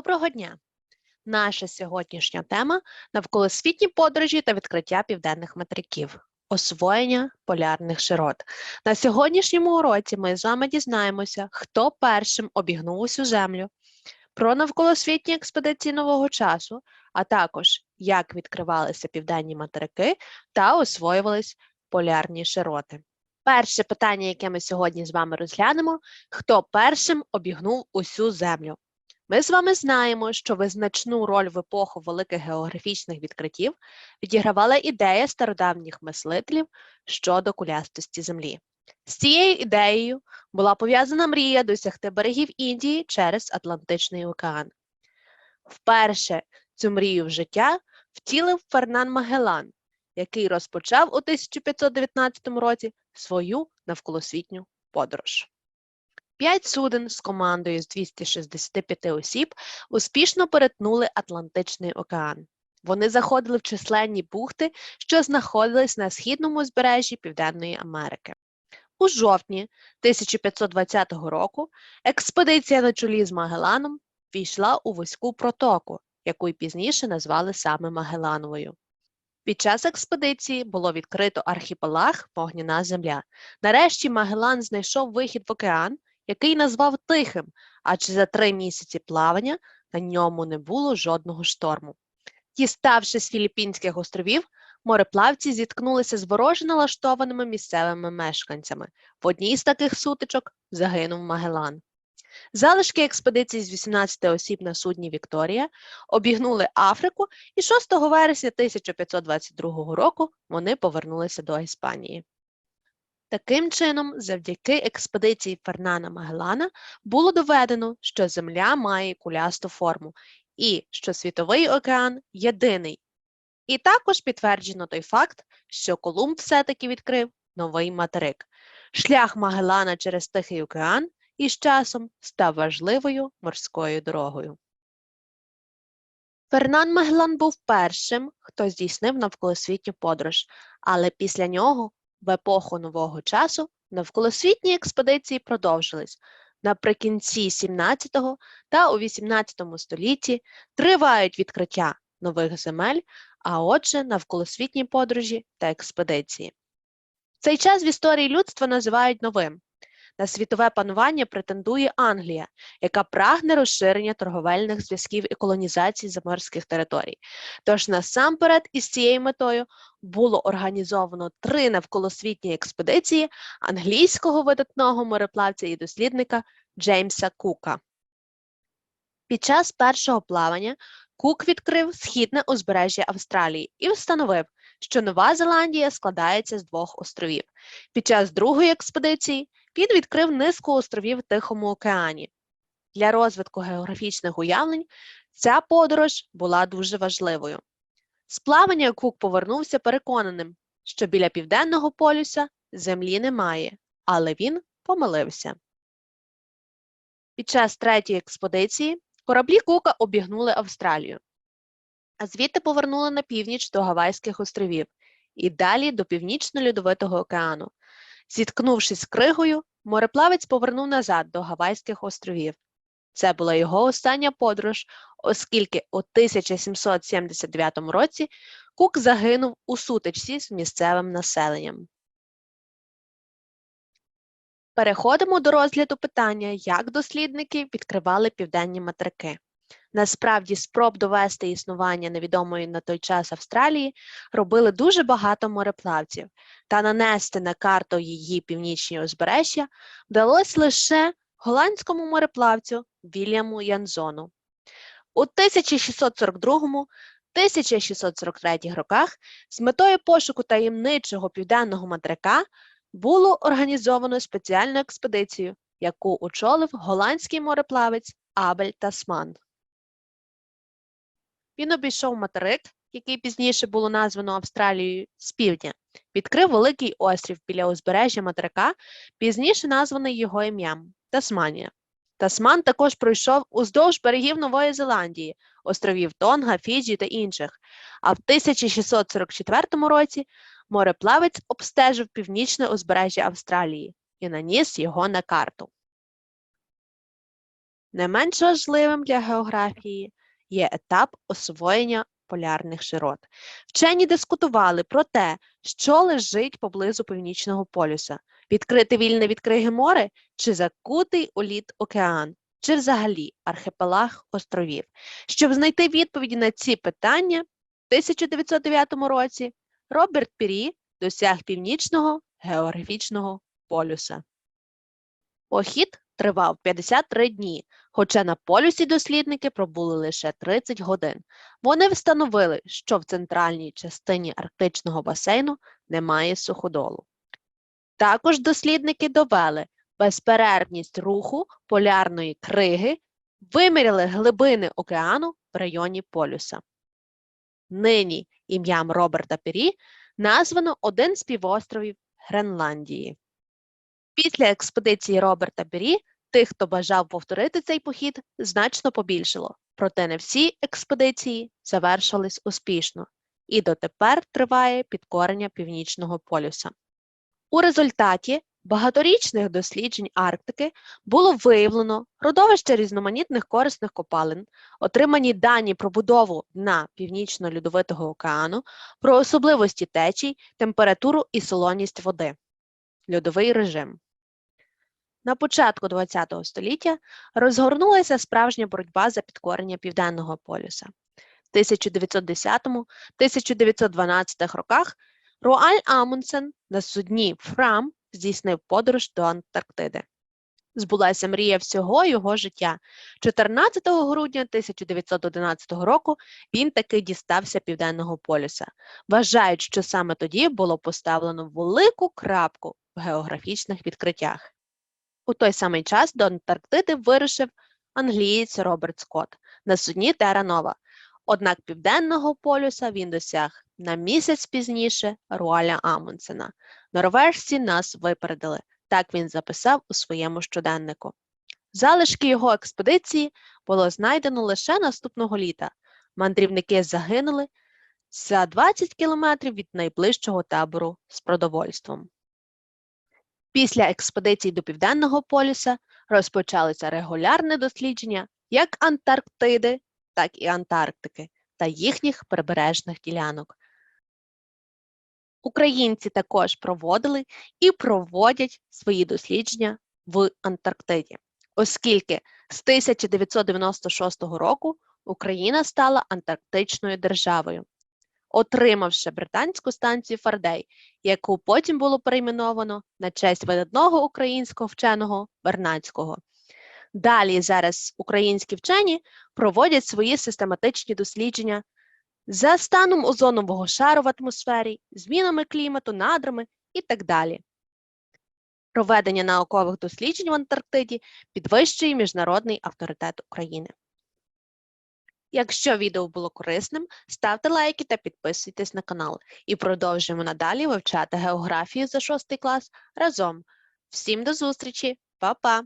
Доброго дня! Наша сьогоднішня тема навколосвітні подорожі та відкриття південних материків, освоєння полярних широт. На сьогоднішньому уроці ми з вами дізнаємося, хто першим обігнув усю землю, про навколосвітні експедиції нового часу, а також як відкривалися південні материки та освоювались полярні широти. Перше питання, яке ми сьогодні з вами розглянемо: хто першим обігнув усю землю? Ми з вами знаємо, що визначну роль в епоху великих географічних відкриттів відігравала ідея стародавніх мислителів щодо кулястості землі. З цією ідеєю була пов'язана мрія досягти берегів Індії через Атлантичний океан. Вперше цю мрію в життя втілив Фернан Магеллан, який розпочав у 1519 році свою навколосвітню подорож. П'ять суден з командою з 265 осіб успішно перетнули Атлантичний океан. Вони заходили в численні бухти, що знаходились на східному узбережжі Південної Америки. У жовтні 1520 року експедиція на чолі з Магеланом війшла у вузьку протоку, яку й пізніше назвали саме Магелановою. Під час експедиції було відкрито архіпелаг Вогняна земля. Нарешті Магелан знайшов вихід в океан, який назвав тихим, адже за три місяці плавання на ньому не було жодного шторму. Діставши з Філіппінських островів, мореплавці зіткнулися з вороже налаштованими місцевими мешканцями. В одній з таких сутичок загинув Магелан. Залишки експедиції з 18 осіб на судні Вікторія обігнули Африку, і 6 вересня 1522 року вони повернулися до Іспанії. Таким чином, завдяки експедиції Фернана Магеллана було доведено, що Земля має кулясту форму і що Світовий океан єдиний. І також підтверджено той факт, що Колумб все-таки відкрив новий материк. Шлях Магеллана через Тихий океан із часом став важливою морською дорогою. Фернан Магеллан був першим, хто здійснив навколосвітню подорож, але після нього в епоху нового часу навколосвітні експедиції продовжились. Наприкінці 17 та у 18 столітті тривають відкриття нових земель, а отже, навколосвітні подорожі та експедиції. Цей час в історії людства називають новим. На світове панування претендує Англія, яка прагне розширення торговельних зв'язків і колонізації заморських територій. Тож насамперед із цією метою було організовано три навколосвітні експедиції англійського видатного мореплавця і дослідника Джеймса Кука. Під час першого плавання Кук відкрив східне узбережжя Австралії і встановив, що Нова Зеландія складається з двох островів. Під час другої експедиції він відкрив низку островів в Тихому океані. Для розвитку географічних уявлень ця подорож була дуже важливою. З плавання Кук повернувся переконаним, що біля південного полюса землі немає, але він помилився. Під час третьої експедиції кораблі Кука обігнули Австралію, а звідти повернули на північ до Гавайських островів і далі до Північно-Льодовитого океану. Зіткнувшись з кригою, мореплавець повернув назад до Гавайських островів. Це була його остання подорож, оскільки у 1779 році Кук загинув у сутичці з місцевим населенням. Переходимо до розгляду питання, як дослідники відкривали південні материки. Насправді, спроб довести існування невідомої на той час Австралії робили дуже багато мореплавців, та нанести на карту її північні узбережжя вдалося лише голландському мореплавцю Вільяму Янзону. У 1642-1643 роках з метою пошуку таємничого південного материка було організовано спеціальну експедицію, яку очолив голландський мореплавець Абель Тасман. Він обійшов материк, який пізніше було названо Австралією з півдня, відкрив великий острів біля узбережжя материка, пізніше названий його ім'ям Тасманія. Тасман також пройшов уздовж берегів Нової Зеландії, островів Тонга, Фіджі та інших. А в 1644 році мореплавець обстежив північне узбережжя Австралії і наніс його на карту. Не менш важливим для географії є етап освоєння полярних широт. Вчені дискутували про те, що лежить поблизу північного полюса: відкрите вільне від криги море чи закутий у лід океан, чи взагалі архипелаг островів. Щоб знайти відповіді на ці питання, в 1909 році Роберт Пірі досяг північного географічного полюса. Похід тривав 53 дні, хоча на полюсі дослідники пробули лише 30 годин. Вони встановили, що в центральній частині арктичного басейну немає суходолу. Також дослідники довели безперервність руху полярної криги, виміряли глибини океану в районі полюса. Нині ім'ям Роберта Пірі названо один з півостровів Гренландії. Після експедиції Роберта Пірі тих, хто бажав повторити цей похід, значно побільшало, проте не всі експедиції завершились успішно, і дотепер триває підкорення північного полюса. У результаті багаторічних досліджень Арктики було виявлено родовище різноманітних корисних копалин, отримані дані про будову дна Північно-Льодовитого океану, про особливості течій, температуру і солоність води. Льодовий режим. На початку ХХ століття розгорнулася справжня боротьба за підкорення Південного полюса. В 1910-1912 роках Руаль Амундсен на судні Фрам здійснив подорож до Антарктиди. Збулася мрія всього його життя. 14 грудня 1911 року він таки дістався Південного полюса. Вважають, що саме тоді було поставлено велику крапку в географічних відкриттях. У той самий час до Антарктиди вирушив англієць Роберт Скотт на судні Терра Нова. Однак Південного полюса він досяг на місяць пізніше Руаля Амундсена. Норвежці нас випередили. Так він записав у своєму щоденнику. Залишки його експедиції було знайдено лише наступного літа. Мандрівники загинули за 20 кілометрів від найближчого табору з продовольством. Після експедицій до Південного полюса розпочалися регулярне дослідження як Антарктиди, так і Антарктики та їхніх прибережних ділянок. Українці також проводили і проводять свої дослідження в Антарктиді, оскільки з 1996 року Україна стала антарктичною державою, отримавши британську станцію Фардей, яку потім було перейменовано на честь видатного українського вченого Вернадського. Далі зараз українські вчені проводять свої систематичні дослідження за станом озонового шару в атмосфері, змінами клімату, надрами і так далі. Проведення наукових досліджень в Антарктиді підвищує міжнародний авторитет України. Якщо відео було корисним, ставте лайки та підписуйтесь на канал. І продовжуємо надалі вивчати географію за 6 клас разом. Всім до зустрічі, Па-па!